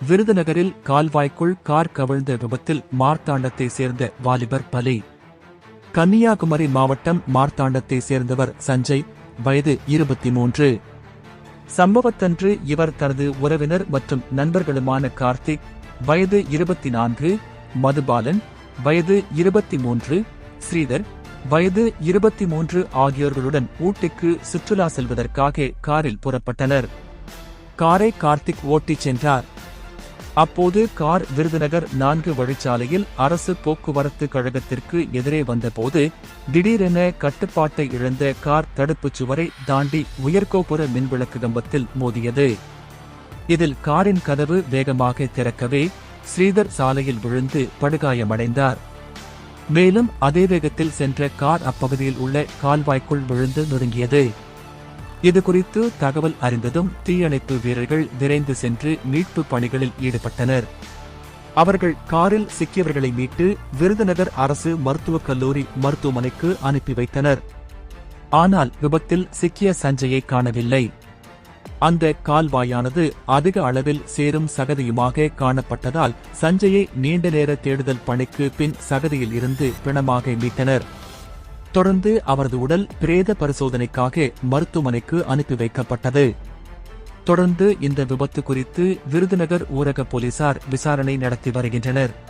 விருதுநகரில் கால்வாய்க்குள் கார் கவிழ்ந்த விபத்தில் மார்த்தாண்டத்தை சேர்ந்த வாலிபர் பலி. கன்னியாகுமரி மாவட்டம் மார்த்தாண்டத்தை சேர்ந்தவர் சஞ்சய் வயது இருபத்தி மூன்று சம்பவத்தன்று இவர் தனது உறவினர் மற்றும் நண்பர்களுமான கார்த்திக் வயது இருபத்தி நான்கு மதுபாலன் வயது இருபத்தி மூன்று ஸ்ரீதர் வயது இருபத்தி மூன்று ஆகியோர்களுடன் ஊட்டிக்கு சுற்றுலா செல்வதற்காக காரில் புறப்பட்டனர். காரை கார்த்திக் ஓட்டிச் சென்றார். அப்போது கார் விருதுநகர் நான்கு வழிச்சாலையில் அரசு போக்குவரத்து கழகத்திற்கு எதிரே வந்தபோது திடீரென கட்டுப்பாட்டை இழந்த கார் தடுப்புச் சுவரை தாண்டி உயர்கோபுர மின்விளக்கு கம்பத்தில் மோதியது. இதில் காரின் கதவு வேகமாக திறக்கவே ஸ்ரீதர் சாலையில் விழுந்து படுகாயமடைந்தார். மேலும் அதே வேகத்தில் சென்ற கார் அப்பகுதியில் உள்ள கால்வாய்க்குள் விழுந்து நொறுங்கியது. இது குறித்து தகவல் அறிந்ததும் தீயணைப்பு வீரர்கள் விரைந்து சென்று மீட்பு பணிகளில் ஈடுபட்டனர். அவர்கள் காரில் சிக்கியவர்களை மீட்டு விருதுநகர் அரசு மருத்துவக் கல்லூரி மருத்துவமனைக்கு அனுப்பி வைத்தனர். ஆனால் விபத்தில் சிக்கிய சஞ்சயை காணவில்லை. அந்த கால்வாயானது அதிக அளவில் சேரும் சகதியுமாக காணப்பட்டதால் சஞ்சயை நீண்ட நேர தேடுதல் பணிக்கு பின் சகதியில் இருந்து பிணமாக மீட்டனர். தொடர்ந்து அவரது உடல் பிரேத பரிசோதனைக்காக மருத்துவமனைக்கு அனுப்பி வைக்கப்பட்டது. தொடர்ந்து இந்த விபத்து குறித்து விருதுநகர் ஊரக போலீசார் விசாரணை நடத்தி வருகின்றனர்.